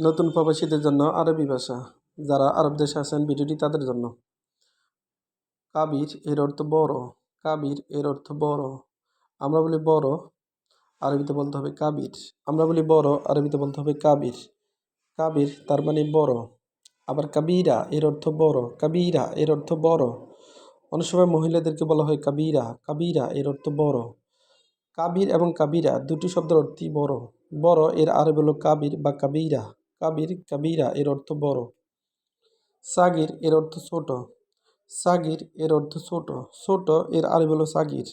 নতুন প্রবাসীদের জন্য আরবি ভাষা। যারা আরব দেশে আছেন, ভিডিওটি তাদের জন্য। কাবির এর অর্থ বড়। কাবির এর অর্থ বড়। আমরা বলি বড়, আরবিতে বলতে হবে কাবির। আমরা বলি বড়, আরবিতে বলতে হবে কাবির। কাবির তার মানে বড়। আবার কাবিরা এর অর্থ বড়। কাবিরা এর অর্থ বড়। অনেক সময় মহিলাদেরকে বলা হয় কাবিরা। কাবিরা এর অর্থ বড়। কাবির এবং কাবিরা দুটি শব্দের অর্থই বড়। বড় এর আরবি হলো কাবির বা কাবিরা। কাবির কাবিরা এর অর্থ বড়। সাগির এর অর্থ ছোট। সাগির এর অর্থ ছোট। ছোট এর আরবি হলো সাগির।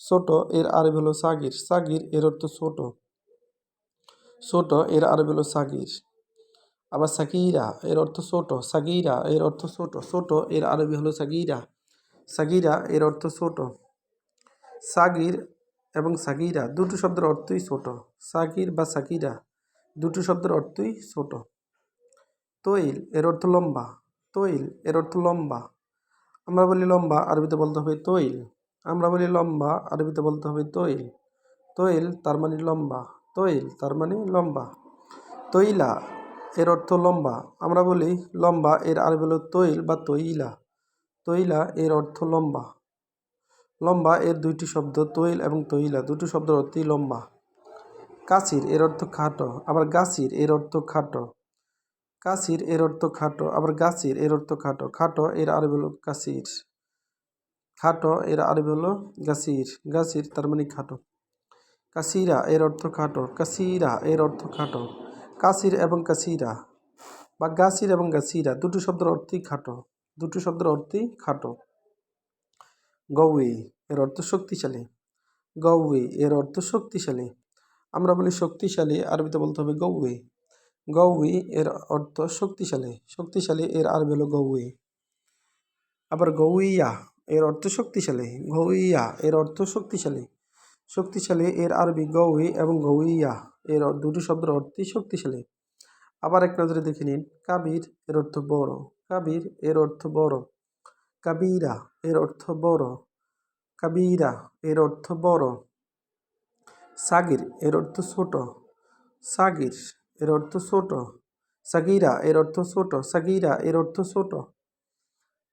ছোট এর আরবি হলো সাগির। সাগির এর অর্থ ছোট। ছোট এর আরবি হলো সাগির। আবার সাকিরা এর অর্থ ছোট। সাগিরা এর অর্থ ছোট। ছোট এর আরবি হলো সাগিরা। সাগিরা এর অর্থ ছোট। সাগির এবং সাগিরা দুটো শব্দের অর্থই ছোট। সাগির বা সাকিরা দুটো শব্দের অর্থই ছোট। তৈল এর অর্থ লম্বা। তৈল এর অর্থ লম্বা। আমরা বলি লম্বা, আরবিতে বলতে হবে তৈল। আমরা বলি লম্বা, আরবিতে বলতে হবে তৈল। তৈল তার মানে লম্বা। তৈল তার মানে লম্বা। তৈলা এর অর্থ লম্বা। আমরা বলি লম্বা এর আরবি হলো তৈল বা তৈলা। তৈলা এর অর্থ লম্বা। লম্বা এর দুইটি শব্দ, তৈল এবং তৈলা। দুটি শব্দের অর্থই লম্বা। কাসির এর অর্থ খাটো, আবার গাছির এর অর্থ খাটো। কাসির এর অর্থ খাটো, আবার গাছির এর অর্থ খাটো। খাটো এর আরবি হলো কাসির খাটো এর আরবি হলো গাছির। গাছির তার মানে খাটো। কাসিরা এর অর্থ খাটো। কাসিরা এর অর্থ খাটো। কাসির এবং কাসিরা বা গাছির এবং গাছিরা, দুটো শব্দের অর্থই খাটো। দুটো শব্দের অর্থই খাটো। গৌই এর অর্থ শক্তিশালী। গৌই এর অর্থ শক্তিশালী। আমরা বলি শক্তিশালী, আরবিতে বলতে হবে গৌই। গৌই এর অর্থ শক্তিশালী। শক্তিশালী এর আরবি হলো গৌই। আবার গৌইয়া এর অর্থ শক্তিশালী। গৌইয়া এর অর্থ শক্তিশালী। শক্তিশালী এর আরবি গৌই এবং গৌইয়া এর দুটি শব্দের অর্থই শক্তিশালী। আবার এক নজরে দেখে নিন, কাবির এর অর্থ বড়। কাবির এর অর্থ বড়। কাবিরা এর অর্থ বড়। কাবিরা এর অর্থ বড়। সাগির এর অর্থ ছোট সাগির এর অর্থ ছোট সাগিরা এর অর্থ ছোট সাগিরা এর অর্থ ছোট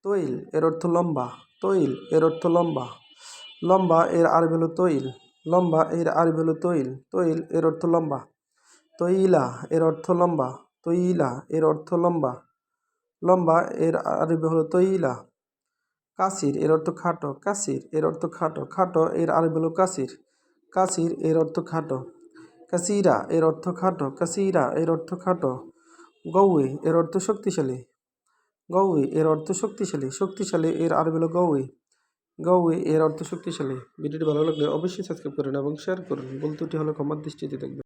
তৈল এর অর্থ লম্বা তৈল এর অর্থ লম্বা লম্বা এর আরবি হলো তৈল লম্বা এর আরবি হলো তৈল তৈল এর অর্থ লম্বা তৈলা এর অর্থ লম্বা তৈলা এর অর্থ লম্বা লম্বা এর আরবি হলো তৈলা কাসির এর অর্থ খাটো কাসির এর অর্থ খাটো খাটো এর আরবি হলো কাসির কাসির এর অর্থ খাটো। কাসিরা এর অর্থ খাটো। কাসিরা এর অর্থ খাটো। গৌয়ে এর অর্থ শক্তিশালী। গৌয়ে এর অর্থ শক্তিশালী। শক্তিশালী এর আরবি হলো গৌয়ে। গৌয়ে এর অর্থ শক্তিশালী। ভিডিওটি ভালো লাগলে অবশ্যই সাবস্ক্রাইব করুন এবং শেয়ার করুন। বলতুটি হলো ক্ষমার দৃষ্টিতে দেখবেন।